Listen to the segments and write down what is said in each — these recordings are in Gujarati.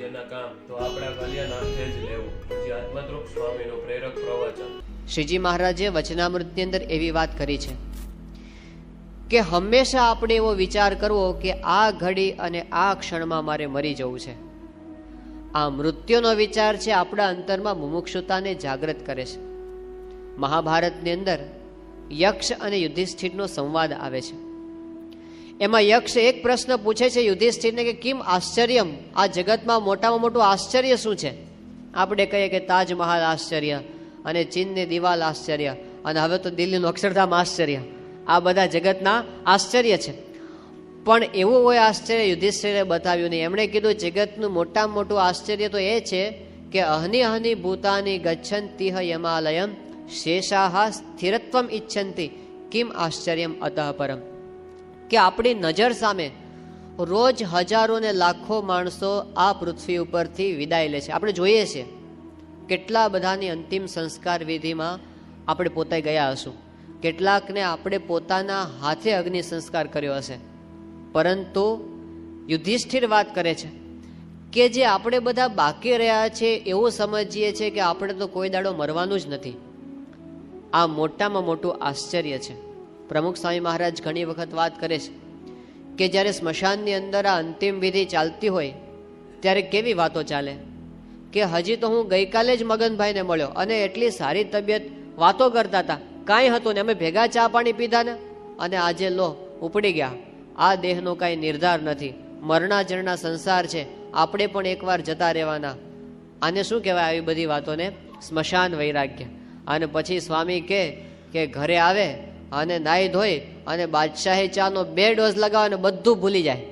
અગત્યના કામ તો આપણા કલ્યાણ જ લેવું. જે આત્મદ્રુપ સ્વામીનું પ્રેરક પ્રવચન. શ્રીજી મહારાજે વચનામૃતની અંદર એવી વાત કરી છે કે હંમેશા આપણે એવો વિચાર કરવો કે આ ઘડી અને આ ક્ષણમાં મારે મરી જવું છે. આ મૃત્યુનો વિચાર છે આપણા અંતરમાં મુમુક્ષુતાને જાગૃત કરે છે. મહાભારતની અંદર યક્ષ અને યુધિષ્ઠિરનો સંવાદ આવે છે. એમાં યક્ષ એક પ્રશ્ન પૂછે છે યુધિષ્ઠિરને કે કેમ આશ્ચર્યમ આ જગતમાં મોટામાં મોટું આશ્ચર્ય શું છે? આપણે કહીએ કે તાજમહાલ આશ્ચર્ય અને ચીનની દિવાલ આશ્ચર્ય અને હવે તો દિલ્હીનું અક્ષરધામ આશ્ચર્ય. આ બધા જગતના આશ્ચર્ય છે. પણ એવું હોય આશ્ચર્ય યુધિષ્ઠિરે બતાવ્યું નહીં. એમણે કીધું, જગતનું મોટામાં મોટું આશ્ચર્ય તો એ છે કે અહની અહની ભૂતાની ગચ્છંતિહ યમાલયમ શેષાહા સ્થિરત્વમ ઈચ્છંતી કિમ આશ્ચર્યમ? અતઃ પરમ. કે આપણી નજર સામે રોજ હજારો ને લાખો માણસો આ પૃથ્વી ઉપરથી વિદાય લે છે. આપણે જોઈએ છીએ કેટલા બધાની અંતિમ સંસ્કાર વિધિમાં આપણે પોતે ગયા હશું. કેટલાકને આપણે પોતાના હાથે અગ્નિ સંસ્કાર કર્યો હશે. પરંતુ યુધિષ્ઠિર વાત કરે છે કે જે આપણે બધા બાકી રહ્યા છે એવું સમજીએ છીએ કે આપણે તો કોઈ દાડો મરવાનું જ નથી. આ મોટામાં મોટું આશ્ચર્ય છે. પ્રમુખ સ્વામી મહારાજ ઘણી વખત વાત કરે છે કે જ્યારે સ્મશાનની અંદર આ અંતિમ વિધિ ચાલતી હોય, ત્યારે કેવી વાતો ચાલે? કે હજી તો હું ગઈકાલે જ મગનભાઈને મળ્યો અને એટલી સારી તબિયત, વાતો કરતા હતા. કાંઈ હતું ને અમે ભેગા ચા પાણી પીધા ને અને આજે લો, ઉપડી ગયા. આ દેહનો કાંઈ નિર્ધાર નથી. મરણાજરના સંસાર છે. આપણે પણ એકવાર જતા રહેવાના. આને શું કહેવાય આવી બધી વાતોને? સ્મશાન વૈરાગ્ય. અને પછી સ્વામી કે ઘરે આવે અને નાહી ધોઈ અને બાદશાહી ચાનો બે ડોઝ લગાવે અને બધું ભૂલી જાય.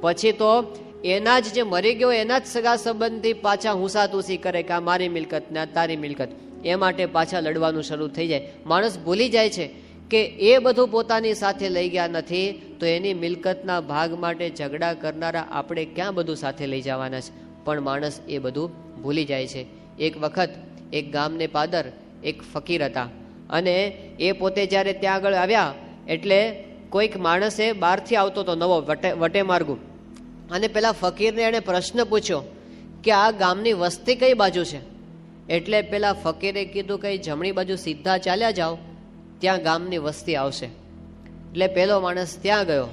પછી તો એના જ જે મરી ગયો એના જ સગા સંબંધી પાછા હુંસાતુસી કરે કે આ મારી મિલકત ને તારી મિલકત. એ માટે પાછા લડવાનું શરૂ થઈ જાય. માણસ ભૂલી જાય છે કે એ બધું પોતાની સાથે લઈ ગયા નથી, તો એની મિલકતના ભાગ માટે ઝઘડા કરનારા આપણે ક્યાં બધું સાથે લઈ જવાના છે? પણ માણસ એ બધું ભૂલી જાય છે. એક વખત એક ગામને પાદર એક ફકીર હતા. અને એ પોતે જ્યારે ત્યાં આગળ આવ્યા, એટલે કોઈક માણસે બહારથી આવતો હતો નવો વટે વટે માર્ગુ. અને પેલા ફકીરને એણે પ્રશ્ન પૂછ્યો કે આ ગામની વસ્તી કઈ બાજુ છે? એટલે પેલા ફકીરે કીધું કે જમણી બાજુ સીધા ચાલ્યા જાઓ, ત્યાં ગામની વસ્તી આવશે. એટલે પેલો માણસ ત્યાં ગયો,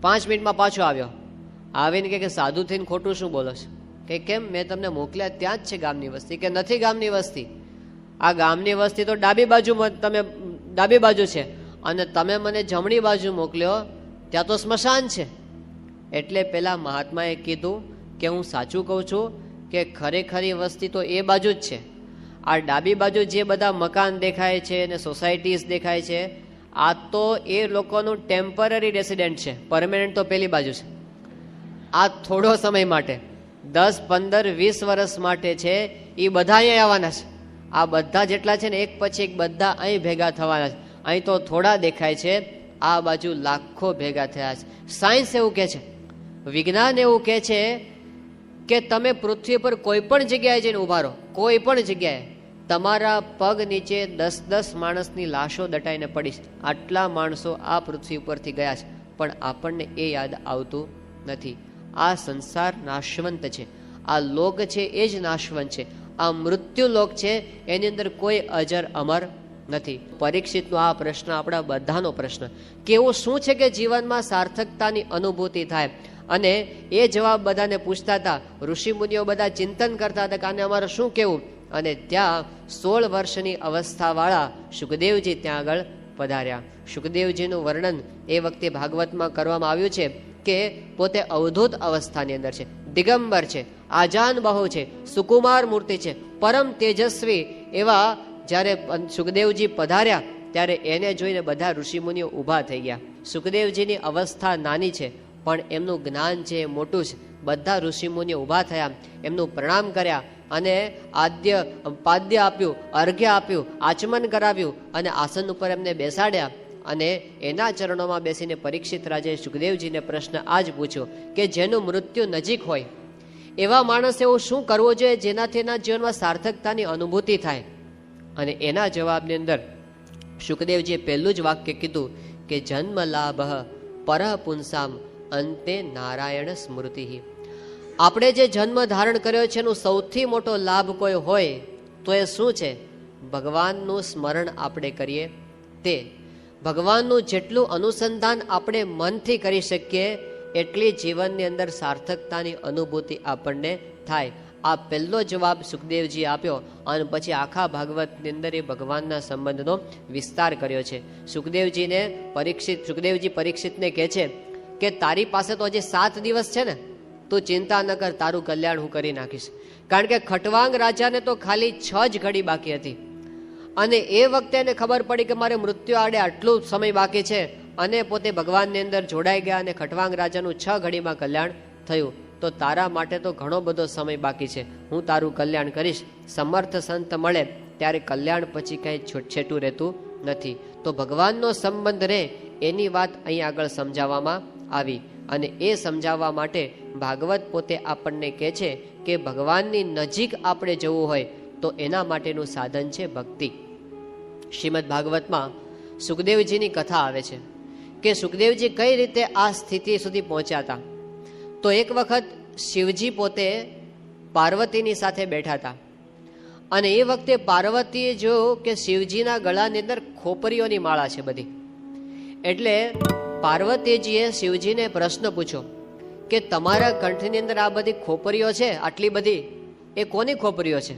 પાંચ મિનિટમાં પાછો આવ્યો. આવીને કે સાધુ થઈને ખોટું શું બોલો છો? કે કેમ મેં તમને મોકલ્યા ત્યાં જ છે ગામની વસ્તી કે નથી ગામની વસ્તી? આ ગામની વસ્તી તો ડાબી બાજુ તમે ડાબી બાજુ છે. અને તમે મને જમણી બાજુ મોકલ્યો, ત્યાં તો સ્મશાન છે. એટલે પેલા મહાત્માએ કીધું કે હું સાચું કહું છું કે ખરેખરી વસ્તી તો એ બાજુ જ છે. આ ડાબી બાજુ જે બધા મકાન દેખાય છે અને સોસાયટીઝ દેખાય છે, આ તો એ લોકોનું ટેમ્પરરી રેસિડેન્ટ છે. પરમેનન્ટ તો પેલી બાજુ છે. આ થોડો સમય માટે, દસ, પંદર, વીસ વર્ષ માટે છે એ બધા અહીંયા આવવાના છે. આ બધા જેટલા છે ને, એક પછી એક બધા અહીં ભેગા થવાના છે. અહીં તો થોડા દેખાય છે, આ બાજુ લાખો ભેગા થયા છે. સાયન્સ એવું કહે છે. વિજ્ઞાન એવું કહે છે કે તમે પૃથ્વી પર કોઈ પણ જગ્યાએ જઈને ઊભા રહો. કોઈ પણ જગ્યાએ. તમારા પગ નીચે દસ દસ માણસની લાશો દટાઈને પડીશ. આટલા માણસો આ પૃથ્વી ઉપરથી ગયા છે. પણ આપણને એ યાદ આવતું નથી. આ સંસાર નાશવંત છે. આ લોક છે, એ જ નાશવંત છે. આ મૃત્યુલોક છે, એની અંદર કોઈ અજર અમર નથી. પરીક્ષિતનો આ પ્રશ્ન આપણા બધાનો પ્રશ્ન. કે શું છે કે જીવનમાં સાર્થકતાની અનુભૂતિ થાય? અને એ જવાબ બધાને પૂછતા હતા. ઋષિમુનિઓ બધા ચિંતન કરતા હતા કે આને અમારે શું કેવું? અને ત્યાં સોળ વર્ષની અવસ્થાવાળા સુખદેવજી ત્યાં આગળ પધાર્યા. સુખદેવજીનું વર્ણન એ વખતે ભાગવતમાં કરવામાં આવ્યું છે કે પોતે અવધૂત અવસ્થાની અંદર છે. દિગંબર છે, આજાન બહુ છે, સુકુમાર મૂર્તિ છે, પરમ તેજસ્વી એવા જ્યારે સુખદેવજી પધાર્યા, ત્યારે એને જોઈને બધા ઋષિમુનિઓ ઊભા થઈ ગયા. સુખદેવજીની અવસ્થા નાની છે, પણ એમનું જ્ઞાન છે મોટું છે. બધા ઋષિમુનિઓ ઊભા થયા, એમનું પ્રણામ કર્યા અને આદ્ય પાદ્ય આપ્યું, અર્ઘ્ય આપ્યું, આચમન કરાવ્યું અને આસન ઉપર એમને બેસાડ્યા. અને એના ચરણોમાં બેસીને પરીક્ષિત રાજે સુખદેવજીને પ્રશ્ન આ જ પૂછ્યો કે જેનું મૃત્યુ નજીક હોય, એવા માણસ એવું શું કરવું જોઈએ જેનાથી એના જીવનમાં સાર્થકતાની અનુભૂતિ થાય? અને એના જવાબની અંદર સુખદેવજીએ પહેલું જ વાક્ય કીધું કે જન્મ લાભ પર પુંસામ અંતે નારાયણ સ્મૃતિ. આપણે જે જન્મ ધારણ કર્યો છે એનો સૌથી મોટો લાભ કોઈ હોય તો એ શું છે? ભગવાનનું સ્મરણ આપણે કરીએ તે ભગવાનનું જેટલું અનુસંધાન આપણે મનથી કરી શકીએ, એટલી જીવનની અંદર સાર્થકતાની અનુભૂતિ આપણને થાય. આ પહેલો જવાબ સુખદેવજી આપ્યો અને પછી આખા ભાગવતની અંદર એ ભગવાનના સંબંધનો વિસ્તાર કર્યો છે. સુખદેવજીને પરીક્ષિત, સુખદેવજી પરીક્ષિતને કહે છે કે, તારી પાસે તો હજી સાત દિવસ છે ને, તું ચિંતા ન કર, તારું કલ્યાણ હું કરી નાખીશ. કારણ કે ખટવાંગ રાજાને તો ખાલી છ જ ઘડી બાકી હતી. અને એ વખતે એને ખબર પડી કે મારે મૃત્યુ આડે આટલું સમય બાકી છે. અને પોતે ભગવાનની અંદર જોડાઈ ગયા અને ખટવાંગ રાજાનું છ ઘડીમાં કલ્યાણ થયું. તો તારા માટે તો ઘણો બધો સમય બાકી છે. હું તારું કલ્યાણ કરીશ. સમર્થ સંત મળે ત્યારે કલ્યાણ પછી કંઈ છૂટછેટું રહેતું નથી. તો ભગવાનનો સંબંધ રહે એની વાત અહીં આગળ સમજાવવામાં આવી. અને એ સમજાવવા માટે ભાગવત પોતે આપણને કહે છે કે ભગવાનની નજીક આપણે જવું હોય તો એના માટેનું સાધન છે ભક્તિ. શ્રીમદ ભાગવતમાં સુખદેવજીની કથા આવે છે કે સુખદેવજી કઈ રીતે આ સ્થિતિ સુધી પહોંચ્યા હતા? તો એક વખત શિવજી પોતે પાર્વતીની સાથે બેઠા હતા. અને એ વખતે પાર્વતીએ જોયું કે શિવજીના ગળાની અંદર ખોપરીઓની માળા છે બધી. એટલે પાર્વતીજીએ શિવજીને પ્રશ્ન પૂછ્યો કે તમારા કંઠની અંદર આ બધી ખોપરીઓ છે? આટલી બધી? એ કોની ખોપરીઓ છે?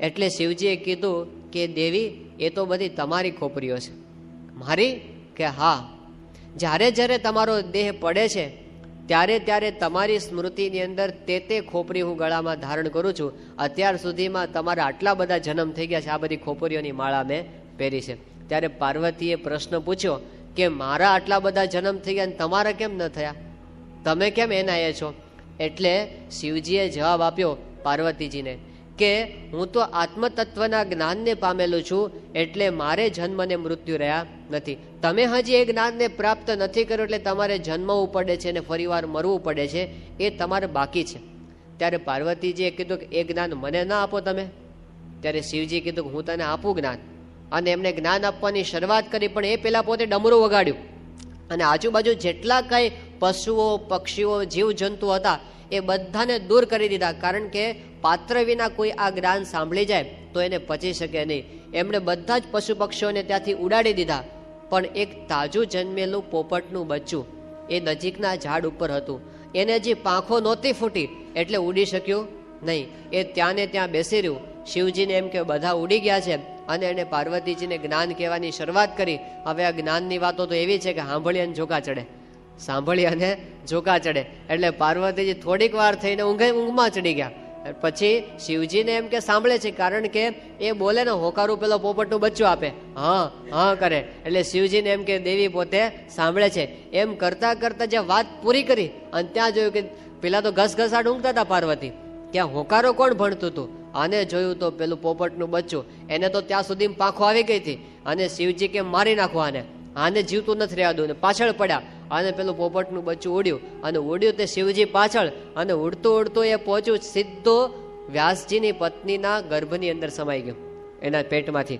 એટલે શિવજીએ કીધું કે દેવી, એ તો બધી તમારી ખોપરીઓ છે. મારી કે હા. જ્યારે જ્યારે તમારો દેહ પડે છે, ત્યારે ત્યારે તમારી સ્મૃતિની અંદર તે તે ખોપરી હું ગળામાં ધારણ કરું છું. અત્યાર સુધીમાં તમારા આટલા બધા જન્મ થઈ ગયા છે, આ બધી ખોપરીઓની માળા મેં પહેરી છે. ત્યારે પાર્વતીએ પ્રશ્ન પૂછ્યો કે મારા આટલા બધા જન્મ થઈ ગયા તમારા કેમ ન થયા? તમે કેમ એના એ છો? એટલે શિવજીએ જવાબ આપ્યો પાર્વતીજીને કે હું તો આત્મતત્વના જ્ઞાનને પામેલું છું એટલે મારે જન્મ અને મૃત્યુ રહ્યા નથી. તમે હજી એ જ્ઞાનને પ્રાપ્ત નથી કર્યું એટલે તમારે જન્મવું પડે છે અને ફરીવાર મરવું પડે છે, એ તમારે બાકી છે. ત્યારે પાર્વતીજીએ કીધું કે એ જ્ઞાન મને ના આપો તમે. ત્યારે શિવજી કીધું કે હું તને આપું જ્ઞાન. અને એમને જ્ઞાન આપવાની શરૂઆત કરી, પણ એ પહેલાં પોતે ડમરું વગાડ્યું. અને આજુબાજુ જેટલા કાંઈ પશુઓ, પક્ષીઓ જીવજંતુ હતા, એ બધાને દૂર કરી દીધા. કારણ કે પાત્ર વિના કોઈ આ જ્ઞાન સાંભળી જાય, તો એને પચી શકે નહીં. એમણે બધા જ પશુ પક્ષીઓને ત્યાંથી ઉડાડી દીધા, પણ એક તાજું જન્મેલું પોપટનું બચ્ચું એ નજીકના ઝાડ ઉપર હતું. એને હજી પાંખો નહોતી ફૂટી, એટલે ઉડી શક્યું નહીં. એ ત્યાં ને ત્યાં બેસી રહ્યું. શિવજીને એમ કે, બધા ઉડી ગયા છે. અને એને પાર્વતીજીને જ્ઞાન કહેવાની શરૂઆત કરી. હવે આ જ્ઞાનની વાતો તો એવી છે કે સાંભળી અને ઝોકા ચડે. સાંભળી અને ઝોકા ચડે. એટલે પાર્વતીજી થોડીક વાર થઈને ઊંઘે, ઊંઘમાં ચડી ગયા. પછી શિવજીને એમ કે સાંભળે છે, કારણ કે એ બોલે ને, હોકારું પેલો પોપટનું બચ્ચું આપે. હા હા, કરે. એટલે શિવજીને એમ કે દેવી પોતે સાંભળે છે. એમ કરતા કરતા જે વાત પૂરી કરી, અને ત્યાં જોયું કે પેલા તો ઘસઘસાટ ઊંઘતા હતા પાર્વતી. ત્યાં હોકારો કોણ ભણતું હતું આને જોયું તો પેલું પોપટનું બચ્ચું. એને તો ત્યાં સુધી પાંખો આવી ગઈ હતી. અને શિવજી કે, મારી નાખો આને. આને જીવતું નથી રહેવા દઉં. પાછળ પડ્યા. અને પેલું પોપટનું બચ્ચું ઉડ્યું. અને ઉડ્યું તે શિવજી પાછળ. અને ઉડતું ઉડતું એ પહોંચ્યું સીધો વ્યાસજીની પત્નીના ગર્ભની અંદર સમાઈ ગયું. એના પેટમાંથી.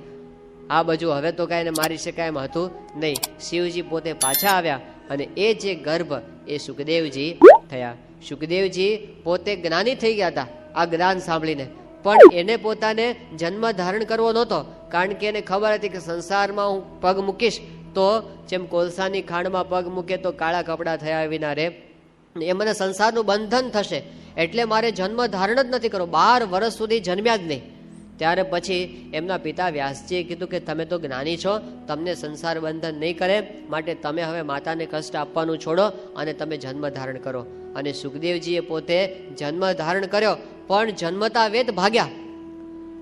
આ બાજુ હવે તો કાંઈ મારી શકાય એમ હતું નહીં. શિવજી પોતે પાછા આવ્યા અને એ જે ગર્ભ, એ સુખદેવજી થયા. સુખદેવજી પોતે જ્ઞાની થઈ ગયા હતા આ જ્ઞાન સાંભળીને. પણ એને પોતાને જન્મ ધારણ કરવો નહોતો. કારણ કે એને ખબર હતી કે સંસારમાં હું પગ મૂકીશ. તો જેમ કોલસાની ખાંડમાં પગ મૂકે તો કાળા કપડાં થયા વિના રે એ મને સંસારનું બંધન થશે. એટલે મારે જન્મ ધારણ જ નથી કરવો. બાર વર્ષ સુધી જન્મ્યા જ નહીં. ત્યારે પછી એમના પિતા વ્યાસજીએ કીધું કે તમે તો જ્ઞાની છો, તમને સંસાર બંધન નહીં કરે, માટે તમે હવે માતાને કષ્ટ આપવાનું છોડો અને તમે જન્મ ધારણ કરો. અને સુખદેવજીએ પોતે જન્મ ધારણ કર્યો, પણ જન્મતા વેદ ભાગ્યા.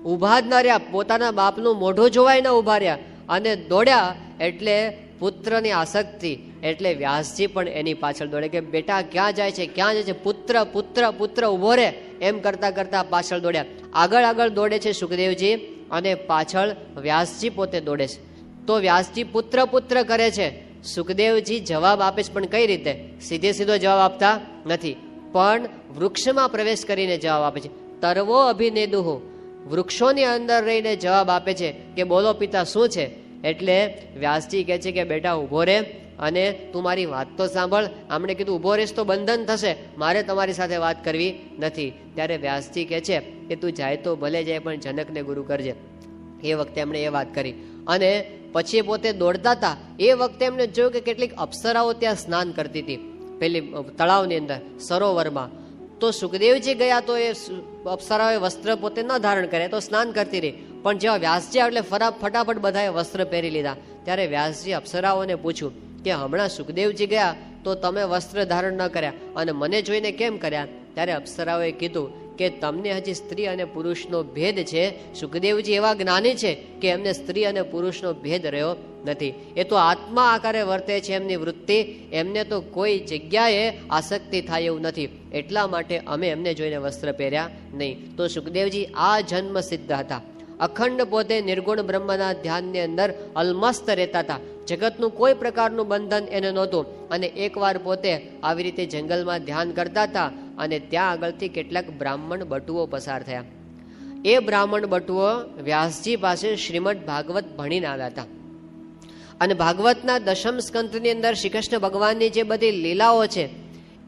ઊભા જ ન રહ્યા. પોતાના બાપનું મોઢું જોવાય ન ઊભા રહ્યા. અને દોડ્યા એટલે પુત્રની આસક્તિ, એટલે વ્યાસજી પણ એની પાછળ દોડે કે બેટા ક્યાં જાય છે, ક્યાં જાય છે? પુત્ર પુત્ર પુત્ર ઊભો રે એમ કરતા કરતા પાછળ દોડ્યા. આગળ આગળ દોડે છે સુખદેવજી અને પાછળ વ્યાસજી પોતે દોડે છે. તો વ્યાસજી પુત્ર પુત્ર કરે છે. સુખદેવજી જવાબ આપે છે, પણ કઈ રીતે? સીધે સીધો જવાબ આપતા નથી. પણ વૃક્ષમાં પ્રવેશ કરીને જવાબ આપે છે. તરવો અભિનેદુહુ. વૃક્ષોની અંદર રહીને જવાબ આપે છે કે બોલો પિતા, શું છે? એટલે વ્યાસજી કહે છે કે, બેટા, ઊભો રે અને તું મારી વાત તો સાંભળ. આમણે કીધું, ઊભો રહીશ તો બંધન થશે. મારે તમારી સાથે વાત કરવી નથી. ત્યારે વ્યાસજી કહે છે કે, તું જાય તો ભલે જાય, પણ જનકને ગુરુ કરજે. એ વખતે એમણે એ વાત કરી. અને પછી પોતે દોડતા હતા. એ વખતે એમણે જોયું કે કેટલીક અપ્સરાઓ ત્યાં સ્નાન કરતી હતી. પેલી તળાવની અંદર, સરોવરમાં. તો સુખદેવજી ગયા તો એ અપ્સરાઓએ વસ્ત્ર પોતે ન ધારણ કરે તો સ્નાન કરતી રહી. પણ જેવા વ્યાસજી એટલે ફરા ફટાફટ બધાએ વસ્ત્ર પહેરી લીધા. ત્યારે વ્યાસજી અપ્સરાઓને પૂછ્યું કે હમણાં સુખદેવજી ગયા તો તમે વસ્ત્ર ધારણ ન કર્યા અને મને જોઈને કેમ કર્યા? ત્યારે અપ્સરાઓએ કીધું કે તમને હજી સ્ત્રી અને પુરુષનો ભેદ છે. સુખદેવજી એવા જ્ઞાની છે કે એમને સ્ત્રી અને પુરુષનો ભેદ રહ્યો નથી. એ તો આત્મા આકારે વર્તે છે એમની વૃત્તિ. એમને તો કોઈ જગ્યાએ આસક્તિ થાય એવું નથી. એટલા માટે અમે એમને જોઈને વસ્ત્ર પહેર્યા નહીં. તો સુખદેવજી, આ જન્મ સિદ્ધ હતા. અખંડ પોતે નિર્ગુણ બ્રહ્મના ધ્યાનની અંદર અલમસ્ત રહેતા હતા. જગતનું કોઈ પ્રકારનું બંધન એને નહોતું. અને એકવાર પોતે આવી રીતે જંગલમાં ધ્યાન કરતા હતા અને ત્યાં આગળથી કેટલાક બ્રાહ્મણ બટુઓ પસાર થયા. એ બ્રાહ્મણ બટુઓ વ્યાસજી પાસે શ્રીમદ ભાગવત ભણીને આવ્યા હતા. અને ભાગવતના દશમ સ્કંદની અંદર શ્રી કૃષ્ણ ભગવાનની જે બધી લીલાઓ છે,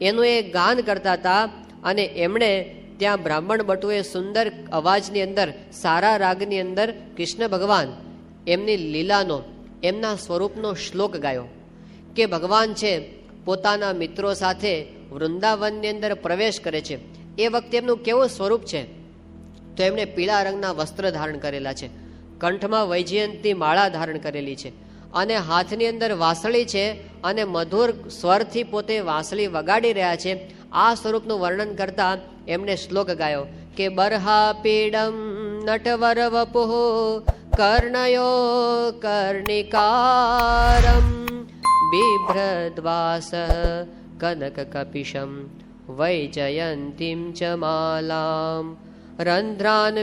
એનું એ ગાન કરતા હતા અને એમણે ત્યાં બ્રાહ્મણ બટુએ સુંદર અવાજની અંદર, સારા રાગની અંદર કૃષ્ણ ભગવાન એમની લીલાનો, એમના સ્વરૂપનો શ્લોક ગાયો કે ભગવાન છે, પોતાના મિત્રો સાથે વૃંદાવનની અંદર પ્રવેશ કરે છે. એ વખતે એમનું કેવું સ્વરૂપ છે? તો એમણે પીળા રંગના વસ્ત્ર ધારણ કરેલા છે. કંઠમાં વૈજયંતી માળા ધારણ કરેલી છે. અને હાથની અંદર વાંસળી છે અને મધુર સ્વરથી પોતે વાંસળી વગાડી રહ્યા છે. આ સ્વરૂપનું વર્ણન કરતા એમણે શ્લોક ગાયો કે બરહા પીડમ નટવર વપુઃ કર્ણયો કર્ણિકારમ બિભ્રદ્વાસ કનક કપિશમ વૈજયંતીમ ચ માલામ રંધ્રાન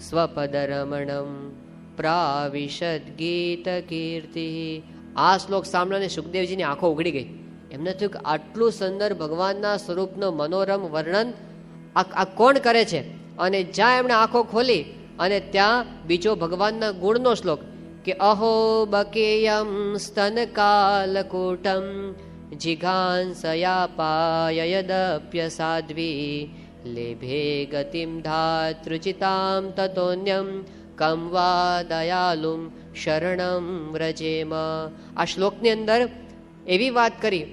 સ્વપદરમણમ પ્રાવિશદ ગીત કીર્તિ આ શ્લોક સાંભળીને સુખદેવજીની આંખો ઉઘડી ગઈ. એમને થયું કે આટલું સુંદર ભગવાનના સ્વરૂપનું મનોરમ વર્ણન આ કોણ કરે છે? અને જ્યાં એમણે આંખો ખોલી અને ત્યાં બીજો ભગવાનના ગુણનો શ્લોક કે અહો બકેયમ સ્તન કાલકૂટમ પાયદપ્ય સાધ્વી લેભે ગતિમ ધાતૃચિતામ તતોન્યમ કમ વા દયાલુમ શરણમ વ્રજેમ આ શ્લોકની અંદર એવી વાત કરી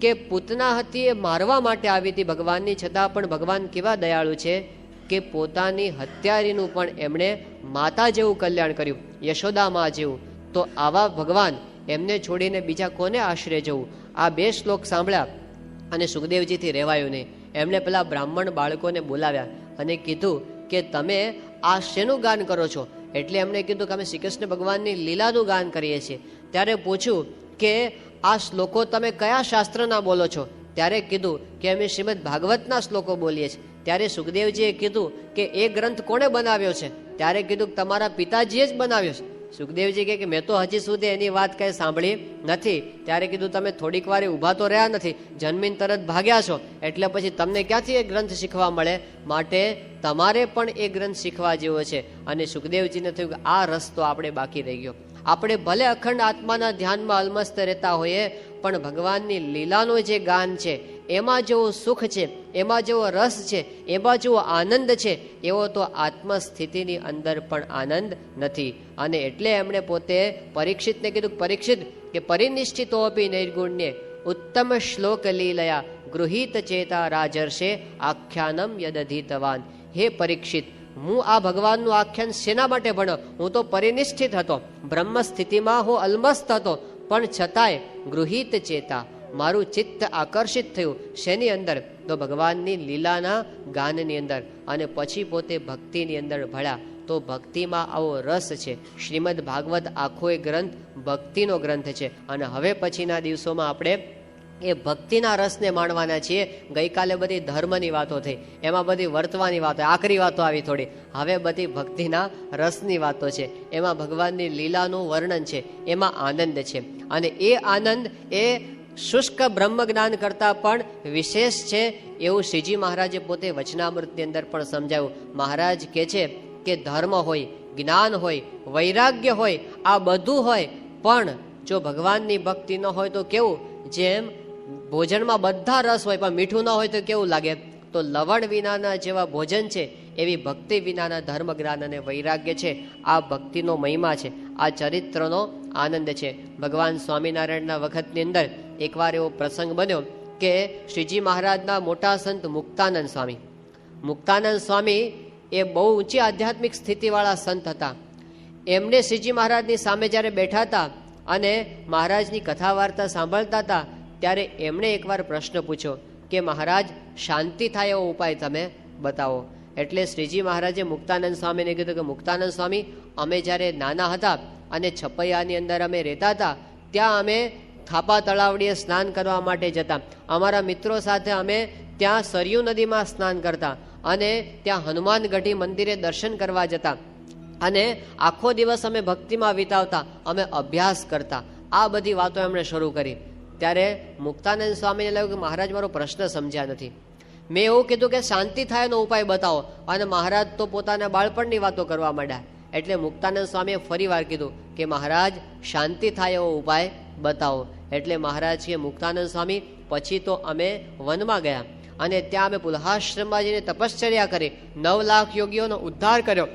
કે પૂતના હતી એ મારવા માટે આવી હતી ભગવાનની, છતાં પણ ભગવાન કેવા દયાળુ છે કે પોતાની હત્યારીનું પણ એમણે માતા જેવું કલ્યાણ કર્યું યશોદામાં જેવું. તો આવા ભગવાન એમને છોડીને બીજા કોને આશરે જવું? આ બે શ્લોક સાંભળ્યા અને સુખદેવજીથી રહેવાયું નહીં એમણે પેલા બ્રાહ્મણ બાળકોને બોલાવ્યા અને કીધું કે તમે આ શેનું ગાન કરો છો? એટલે એમણે કીધું કે અમે શ્રી કૃષ્ણ ભગવાનની લીલાનું ગાન કરીએ છીએ. ત્યારે પૂછ્યું કે આ શ્લોકો તમે કયા શાસ્ત્રના બોલો છો? ત્યારે કીધું કે અમે શ્રીમદ ભાગવતના શ્લોકો બોલીએ છીએ. ત્યારે સુખદેવજીએ કીધું કે એ ગ્રંથ કોણે બનાવ્યો છે? ત્યારે કીધું કે તમારા પિતાજીએ જ બનાવ્યો છે. સુખદેવજી કે મેં તો હજી સુધી એની વાત કંઈ સાંભળી નથી. ત્યારે કીધું, તમે થોડીક વાર ઊભા તો રહ્યા નથી, જન્મીન તરત ભાગ્યા છો. એટલે પછી તમને ક્યાંથી એ ગ્રંથ શીખવા મળે? માટે તમારે પણ એ ગ્રંથ શીખવા જેવો છે. અને સુખદેવજીને થયું કે આ રસ્તો આપણે બાકી રહી ગયો. આપણે ભલે અખંડ આત્માના ધ્યાનમાં અલમસ્ત રહેતા હોઈએ, પણ ભગવાનની લીલાનું જે ગાન છે, એમાં જેવો સુખ છે, એમાં જેવો રસ છે, એમાં જેવો આનંદ છે, એવો તો આત્મસ્થિતિની અંદર પણ આનંદ નથી. અને એટલે એમણે પોતે પરીક્ષિતને કીધું, પરીક્ષિત, કે પરિનિષ્ઠિતો અપી નૈર્ગુણ્ય, ઉત્તમ શ્લોક લીલયા, ગૃહિત ચેતા રાજર્ષે, આખ્યાનમ યદધીતવાન. હે પરીક્ષિત હું આ ભગવાનનું આખ્યાન શેના માટે ભણ્યો હું તો પરિનિષ્ઠિત હતો. બ્રહ્મ સ્થિતિમાં હું અલમસ્ત હતો. પણ છતાંય ગૃહિત ચેતા મારું ચિત્ત આકર્ષિત થયું. શેની અંદર? તો ભગવાનની લીલાના ગાનની અંદર. અને પછી પોતે ભક્તિની અંદર ભળ્યા. તો ભક્તિમાં આવો રસ છે. શ્રીમદ ભાગવત આખો એ ગ્રંથ ભક્તિનો ગ્રંથ છે. અને હવે પછીના દિવસોમાં આપણે એ ભક્તિના રસને માણવાના છીએ. ગઈકાલે બધી ધર્મની વાતો થઈ. એમાં બધી વર્તવાની વાતો આખરી વાતો આવી થોડી. હવે બધી ભક્તિના રસની વાતો છે. એમાં ભગવાનની લીલાનું વર્ણન છે. એમાં આનંદ છે. અને એ આનંદ એ શુષ્ક બ્રહ્મ જ્ઞાન કરતાં પણ વિશેષ છે એવું શ્રીજી મહારાજે પોતે વચનામૃતની અંદર પણ સમજાવ્યું. મહારાજ કે છે કે ધર્મ હોય, જ્ઞાન હોય, વૈરાગ્ય હોય, આ બધું હોય. પણ જો ભગવાનની ભક્તિ ન હોય તો કેવું? જેમ ભોજનમાં બધા રસ હોય, પણ મીઠું ન હોય તો કેવું લાગે? તો લવણ વિનાના જેવા ભોજન છે, એવી ભક્તિ વિનાના ધર્મ જ્ઞાન અને વૈરાગ્ય છે. આ ભક્તિનો મહિમા છે, આ ચરિત્રનો આનંદ છે. ભગવાન સ્વામિનારાયણના વખતની અંદર એકવાર એવો પ્રસંગ બન્યો કે શ્રીજી મહારાજના મોટા સંત મુક્તાનંદ સ્વામી. મુક્તાનંદ સ્વામી એ બહુ ઊંચી આધ્યાત્મિક સ્થિતિવાળા સંત હતા. એમને શ્રીજી મહારાજની સામે જ્યારે બેઠા હતા અને મહારાજની કથા વાર્તા સાંભળતા હતા ત્યારે એમણે એકવાર પ્રશ્ન પૂછ્યો કે, મહારાજ, શાંતિ થાય એવો ઉપાય તમે બતાવો. એટલે શ્રીજી મહારાજે મુક્તાનંદ સ્વામીને કીધું કે, મુક્તાનંદ સ્વામી, અમે જ્યારે નાના હતા અને છપૈયાની અંદર અમે રહેતા હતા, ત્યાં અમે થાપા તળાવડીએ સ્નાન કરવા માટે જતા. અમારા મિત્રો સાથે અમે ત્યાં સરયુ નદીમાં સ્નાન કરતા અને ત્યાં હનુમાનગઢી મંદિરે દર્શન કરવા જતા. અને આખો દિવસ અમે ભક્તિમાં વિતાવતા, અમે અભ્યાસ કરતા. આ બધી વાતો એમણે શરૂ કરી. ત્યારે મુક્તાનંદ સ્વામીને લાગ્યું કે મહારાજ મારો પ્રશ્ન સમજ્યા નથી. મેં એવું કીધું કે શાંતિ થાય એનો ઉપાય બતાવો. અને મહારાજ તો પોતાના બાળપણની વાતો કરવા માંડ્યા. એટલે મુક્તાનંદ સ્વામીએ ફરી વાર કીધું કે મહારાજ, શાંતિ થાય એવો ઉપાય બતાવો. એટલે મહારાજ કે મુક્તાનંદ સ્વામી, પછી તો અમે વનમાં ગયા. અને ત્યાં અમે પુલહાશ્રમમાં જઈને તપશ્ચર્યા કરી. નવ લાખ યોગીઓનો ઉદ્ધાર કર્યો.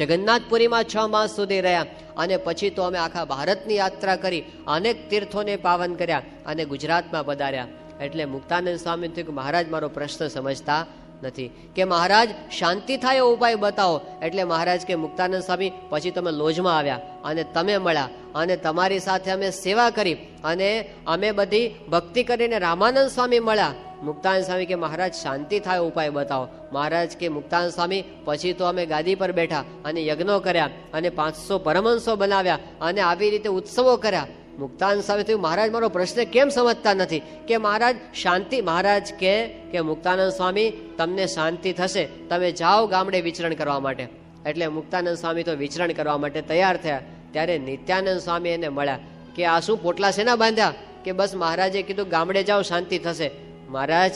જગન્નાથપુરીમાં છ માસ સુધી રહ્યા અને પછી તો અમે આખા ભારતની યાત્રા કરી, અનેક તીર્થોને પાવન કર્યા અને ગુજરાતમાં પધાર્યા. એટલે મુક્તાનંદ સ્વામી થયું કે મહારાજ, મારો પ્રશ્ન સમજતા નથી. કે મહારાજ, શાંતિ થાય એવો ઉપાય બતાવો. એટલે મહારાજ કે, મુક્તાનંદ સ્વામી, પછી તમે લોજમાં આવ્યા અને તમે મળ્યા અને તમારી સાથે અમે સેવા કરી અને અમે બધી ભક્તિ કરીને રામાનંદ સ્વામી મળ્યા. મુક્તાનંદ સ્વામી કે, મહારાજ, શાંતિ થાય ઉપાય બતાવો. મહારાજ કે, મુક્તાનંદ સ્વામી, પછી તો અમે ગાદી પર બેઠા અને યજ્ઞો કર્યા અને પાંચસો પરમહંસો બનાવ્યા અને આવી રીતે ઉત્સવો કર્યા. મુક્તાનંદ સ્વામી થયું. મહારાજ, મારો પ્રશ્ન કેમ સમજતા નથી? કે મહારાજ, શાંતિ, મહારાજ કે કે મુક્તાનંદ સ્વામી, તમને શાંતિ થશે. તમે જાઓ ગામડે વિચરણ કરવા માટે. એટલે મુક્તાનંદ સ્વામી તો વિચરણ કરવા માટે તૈયાર થયા. ત્યારે નિત્યાનંદ સ્વામી એને મળ્યા કે, આ શું પોટલા શેના બાંધ્યા? કે, બસ મહારાજે કીધું ગામડે જાઓ, શાંતિ થશે. મહારાજ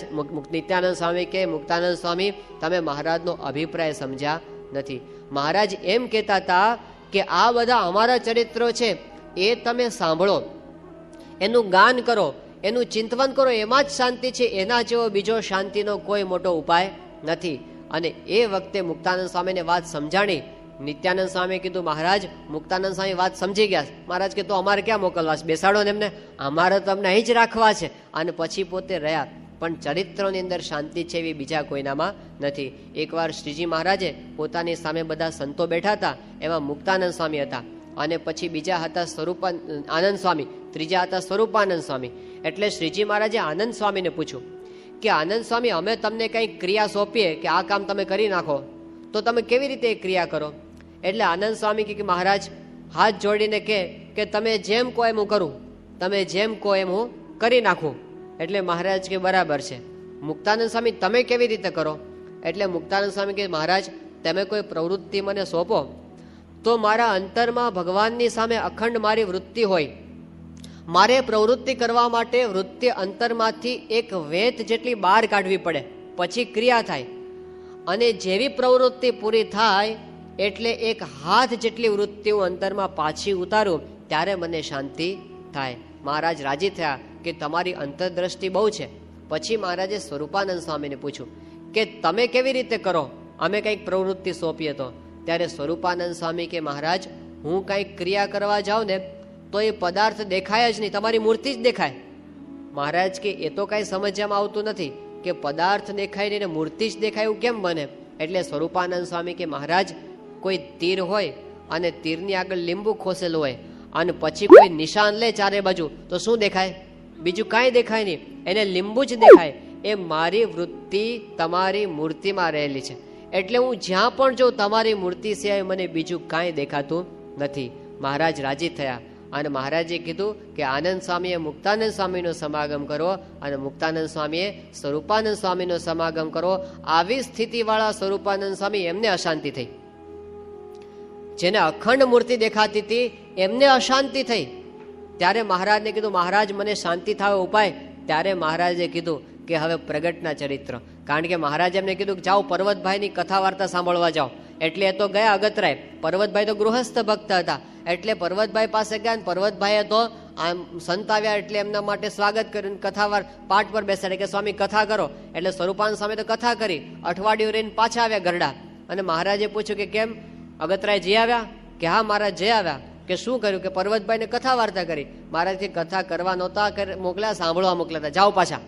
નિત્યાનંદ સ્વામી કે, મુક્તાનંદ સ્વામી, તમે મહારાજનો અભિપ્રાય સમજ્યા નથી. મહારાજ એમ કહેતા હતા કે, આ બધા અમારા ચરિત્રો છે. એ તમે સાંભળો. એનું ગાન કરો, એનું ચિંતવન કરો, એમાં જ શાંતિ છે, એના જેવો બીજો શાંતિનો કોઈ મોટો ઉપાય નથી. અને એ વખતે મુક્તાનંદ સ્વામીને વાત સમજાણી. નિત્યાનંદ સ્વામીએ કીધું, મહારાજ, મુક્તાનંદ સ્વામી વાત સમજી ગયા મહારાજ કે, તો અમારે ક્યાં મોકલવા છે? બેસાડો ને એમને. અમારે તો અમને અહીં જ રાખવા છે. અને પછી પોતે રહ્યા. પણ ચરિત્રોની અંદર શાંતિ છે એવી બીજા કોઈનામાં નથી. એકવાર શ્રીજી મહારાજે પોતાની સામે બધા સંતો બેઠા હતા. એમાં મુક્તાનંદ સ્વામી હતા. અને પછી બીજા હતા સ્વરૂપા, આનંદ સ્વામી, ત્રીજા હતા સ્વરૂપાનંદ સ્વામી. એટલે શ્રીજી મહારાજે આનંદ સ્વામીને પૂછ્યું કે આનંદ સ્વામી, અમે તમને કંઈક ક્રિયા સોંપીએ કે આ કામ તમે કરી નાખો, તો તમે કેવી રીતે એ ક્રિયા કરો? એટલે આનંદ સ્વામી કે મહારાજ, હાથ જોડીને કહે કે તમે જેમ કહો એમ હું કરું, તમે જેમ કહો એમ હું કરી નાખું. એટલે મહારાજ કે બરાબર છે. મુક્તાનંદ સ્વામી, તમે કેવી રીતે કરો? એટલે મુક્તાનંદ સ્વામી કે મહારાજ, તમે કોઈ પ્રવૃત્તિ મને સોંપો તો મારા અંતરમાં ભગવાનની સામે અખંડ મારી વૃત્તિ હોય. મારે પ્રવૃત્તિ કરવા માટે વૃત્તિ અંતરમાંથી એક વેત જેટલી બહાર કાઢવી પડે, પછી ક્રિયા થાય. અને જેવી પ્રવૃત્તિ પૂરી થાય, એટલે એક હાથ જેટલી વૃત્તિ હું અંતરમાં પાછી ઉતારું, ત્યારે મને શાંતિ થાય. મહારાજ રાજી થયા કે તમારી અંતરદ્રષ્ટિ બહુ છે. પછી મહારાજે સ્વરૂપાનંદ સ્વામીને પૂછ્યું કે તમે કેવી રીતે કરો? અમે કંઈક પ્રવૃત્તિ સોંપીએ તો. ત્યારે સ્વરૂપાનંદ સ્વામી કે, મહારાજ, હું કંઈક ક્રિયા કરવા જાઉં ને, તો એ પદાર્થ દેખાય જ નહીં, તમારી મૂર્તિ જ દેખાય. મહારાજ કે, એ તો કાંઈ સમજવામાં આવતું નથી કે પદાર્થ દેખાય નહીં ને મૂર્તિ જ દેખાય, એવું કેમ બને? એટલે સ્વરૂપાનંદ સ્વામી કે, મહારાજ, કોઈ તીર હોય અને તીરની આગળ લીંબુ ખોસેલું હોય અને પછી કોઈ નિશાન લે ચારે બાજુ, તો શું દેખાય? બીજું કાંઈ દેખાય નહીં. એને લીંબુ જ દેખાય. એ મારી વૃત્તિ તમારી મૂર્તિમાં રહેલી છે. એટલે હું જ્યાં પણ જોઉં તમારી મૂર્તિ સિવાય મને બીજું કાંઈ દેખાતું નથી. મહારાજ રાજી થયા અને મહારાજે કીધું કે આનંદ સ્વામીએ મુક્તાનંદ સ્વામીનો સમાગમ કરો અને મુક્તાનંદ સ્વામીએ સ્વરૂપાનંદ સ્વામીનો સમાગમ કરો આવી સ્થિતિવાળા સ્વરૂપાનંદ સ્વામી એમને અશાંતિ થઈ. જેને અખંડ મૂર્તિ દેખાતી હતી, એમને અશાંતિ થઈ. ત્યારે મહારાજને કીધું, મહારાજ, મને શાંતિ થાય ઉપાય. ત્યારે મહારાજે કીધું કે, હવે પ્રગટના ચરિત્ર. કારણ કે મહારાજે એમને કીધું કે જાઓ, પર્વતભાઈની કથા વાર્તા સાંભળવા જાઓ. એટલે એ તો ગયા અગતરાય. પર્વતભાઈ તો ગૃહસ્થ ભક્ત હતા. એટલે પર્વતભાઈ પાસે ગયા ને પર્વતભાઈએ તો આમ સંત આવ્યા એટલે એમના માટે સ્વાગત કર્યું કથાવાર પાઠ પર બેસાડે કે સ્વામી કથા કરો. એટલે સ્વરૂપાન સ્વામી તો કથા કરી, અઠવાડિયું રહીને પાછા આવ્યા ગરડા. અને મહારાજે પૂછ્યું કે કેમ? અગતરાય જઈ આવ્યા? કે હા, મહારાજ જઈ આવ્યા. કે શું કર્યું? કે પર્વતભાઈને કથા વાર્તા કરી. મહારાજ કથા કરવા નહોતા મોકલ્યા, સાંભળવા મોકલ્યા હતા. જાઓ પાછા.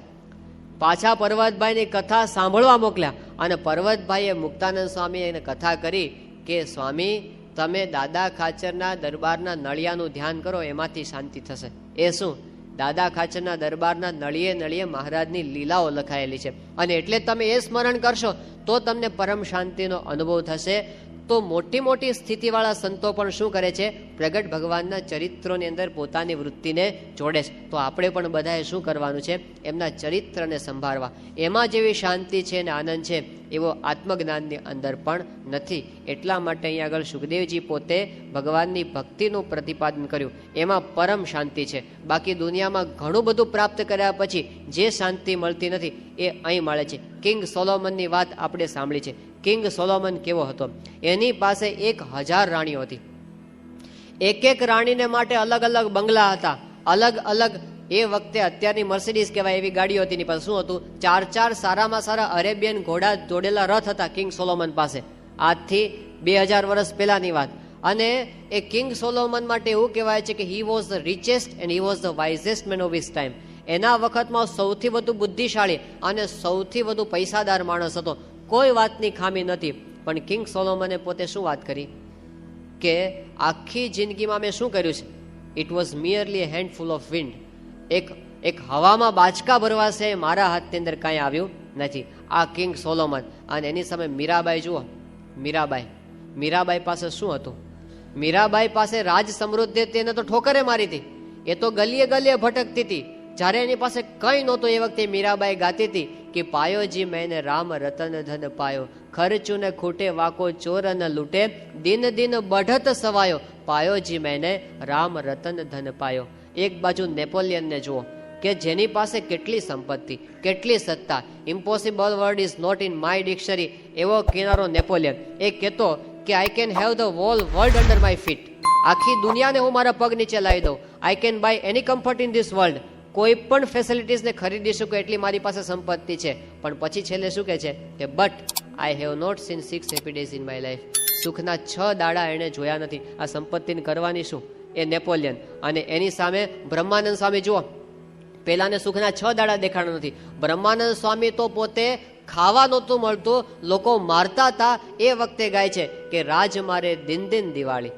પાછા પર્વતભાઈની કથા સાંભળવા મોકલ્યા અને પર્વતભાઈએ મુક્તાનંદ સ્વામી એને કથા કરી કે, સ્વામી, તમે દાદા ખાચરના દરબારના નળિયાનું ધ્યાન કરો, એમાંથી શાંતિ થશે. એ શું? દાદા ખાચરના દરબારના નળિયે નળિયે મહારાજની લીલાઓ લખાયેલી છે. અને એટલે તમે એ સ્મરણ કરશો, તો તમને પરમ શાંતિનો અનુભવ થશે. તો મોટી મોટી સ્થિતિવાળા સંતો પણ શું કરે છે? પ્રગટ ભગવાનના ચરિત્રોની અંદર પોતાની વૃત્તિને જોડે છે. તો આપણે પણ બધાએ શું કરવાનું છે? એમના ચરિત્રને સંભાળવા. એમાં જેવી શાંતિ છે અને આનંદ છે, એવો આત્મજ્ઞાનની અંદર પણ નથી. એટલા માટે અહીં આગળ સુખદેવજી પોતે ભગવાનની ભક્તિનું પ્રતિપાદન કર્યું. એમાં પરમ શાંતિ છે. બાકી દુનિયામાં ઘણું બધું પ્રાપ્ત કર્યા પછી જે શાંતિ મળતી નથી, એ અહીં મળે છે. કિંગ સોલોમનની વાત આપણે સાંભળી છે. કિંગ સોલોમન કેવો હતો? એની પાસે એક હજાર રાણીઓ હતી. એક એક રાણીને માટે અલગ અલગ બંગલા હતા. અલગ અલગ એ વખતે અત્યારની મર્સિડીઝ કહેવાય એવી ગાડીઓ હતી એની પાસે શું હતું? ચાર ચાર સારામાં સારા અરેબિયન ઘોડા જોડેલા રથ હતા કિંગ સોલોમન પાસે. આજથી બે હજાર વર્ષ પહેલાની વાત. અને એ કિંગ સોલોમન માટે એવું કહેવાય છે કે he was the richest and he was the wisest man of his time એના વખતમાં સૌથી વધુ બુદ્ધિશાળી અને સૌથી વધુ પૈસાદાર માણસ હતો. કોઈ વાતની ખામી નથી. પણ કિંગ સોલોમને પોતે શું વાત કરી? કે આખી જિંદગીમાં મેં શું કર્યું છે? It was merely handful of wind એક એક હવામાં બાચકા ભરવા છે મારા હાથની અંદર કાંઈ આવ્યું નથી. આ કિંગ સોલોમન. અને એની સામે મીરાબાઈ જુઓ. મીરાબાઈ. મીરાબાઈ પાસે શું હતું? મીરાબાઈ પાસે રાજ સમૃદ્ધિ તેને તો ઠોકરે મારી હતી. એ તો ગલીએ ગલીએ ભટકતી હતી. જ્યારે એની પાસે કંઈ નહોતું, એ વખતે મીરાબાઈ ગાતી હતી. કે પાયોજી મેને રામ રતન ધન પાયો. ખર્ચું ને ખૂટે વાકો ચોર ન લૂટે. દિન દિન બઢત સવાયો. પાયોજી મેને રામ રતન ધન પાયો. એક બાજુ નેપોલિયનને જુઓ. કે જેની પાસે કેટલી સંપત્તિ, કેટલી સત્તા. Impossible word is not in my dictionary એવો કિનારો નેપોલિયન. એ કહેતો કે I can have the whole world under my feet આખી દુનિયાને હું મારા પગ નીચે લાવી દઉં. I can buy any comfort in this world કોઈ પણ ફેસિલિટીઝને ખરીદી શકું એટલી મારી પાસે સંપત્તિ છે. પણ પછી છેલ્લે શું કહે છે કે but I have not seen six happy days in my life સુખના છ દાડા એણે જોયા નથી. આ સંપત્તિને કરવાની શું? એ નેપોલિયન. અને એની સામે બ્રહ્માનંદ સ્વામી જુઓ. પહેલાંને સુખના છ દાડા દેખાડો નથી. બ્રહ્માનંદ સ્વામી તો પોતે ખાવા નહોતું મળતું. લોકો મારતા હતા. એ વખતે ગાય છે કે, રાજ મારે દિન દિન દિવાળી.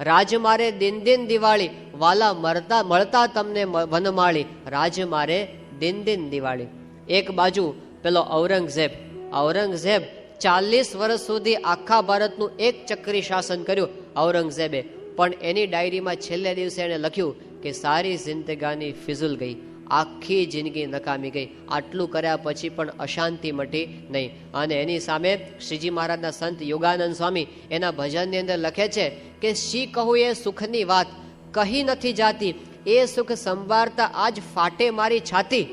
રાજ મારે દિન દિન દિવાળી, વાલા મરતા મળતા તમને વનમાળી. રાજ મારે દિન દિન દિવાળી. એક બાજુ પેલો ઔરંગઝેબ. ઔરંગઝેબ ચાલીસ વર્ષ સુધી આખા ભારતનું એક ચક્રી શાસન કર્યું ઔરંગઝેબે. પણ એની ડાયરીમાં છેલ્લે દિવસે એણે લખ્યું કે સારી જિંદગાની ફિઝુલ ગઈ. આખી જિંદગી નકામી ગઈ. આટલું કર્યા પછી પણ અશાંતિ મટી નહીં. અને એની સામે શ્રીજી મહારાજના સંત યોગાનંદ સ્વામી એના ભજનની અંદર લખે છે કે, શી કહું એ સુખની વાત? કહી નથી જાતી. એ સુખ સંભાળતા આજ ફાટે મારી છાતી.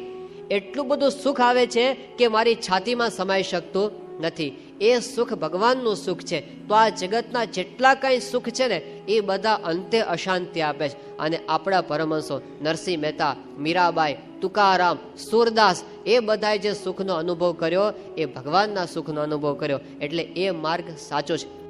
એટલું બધું સુખ આવે છે કે મારી છાતીમાં સમાઈ શકતું નથી. એ સુખ ભગવાનનું સુખ છે. તો આ જગતના જેટલા કાંઈ સુખ છે ને, એ બધા અંતે અશાંતિ આપે છે. અને આપણા પરમહંસો, નરસિંહ મહેતા, મીરાબાઈ, તુકારામ, સુરદાસ, એ બધાએ જે સુખનો અનુભવ કર્યો, એ ભગવાનના સુખનો અનુભવ કર્યો. એટલે એ માર્ગ સાચો છે.